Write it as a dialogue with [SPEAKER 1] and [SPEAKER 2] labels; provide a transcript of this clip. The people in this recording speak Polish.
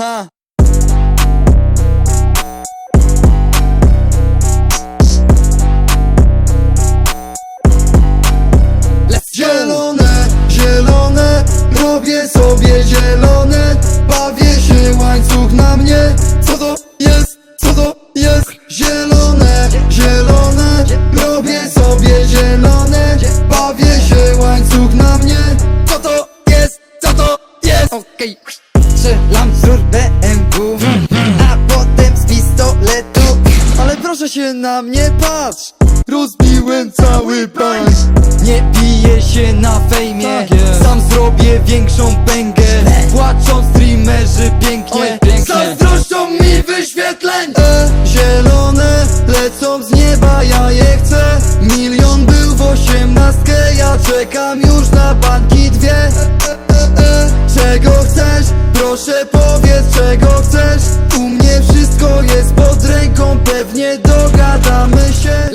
[SPEAKER 1] ha Zielone, zielone, robię sobie zielone. Bawię się łańcuch na mnie. Co to jest, co to jest? Zielone, zielone, robię sobie zielone. Bawię się łańcuch na mnie. Co to jest, co to jest? Okej. okay. Porsche, BMW A potem z pistoletu. Ale proszę się na mnie patrz. Rozbiłem cały punch Nie piję się na fejmie. Tak Sam zrobię większą pęgę. Płaczą streamerzy pięknie. Zazdroszczą mi wyświetleń. E, Zielone lecą z nieba, ja je chcę. Milion był w osiemnastkę, ja czekam Proszę powiedz czego chcesz. U mnie wszystko jest pod ręką, pewnie dogadamy się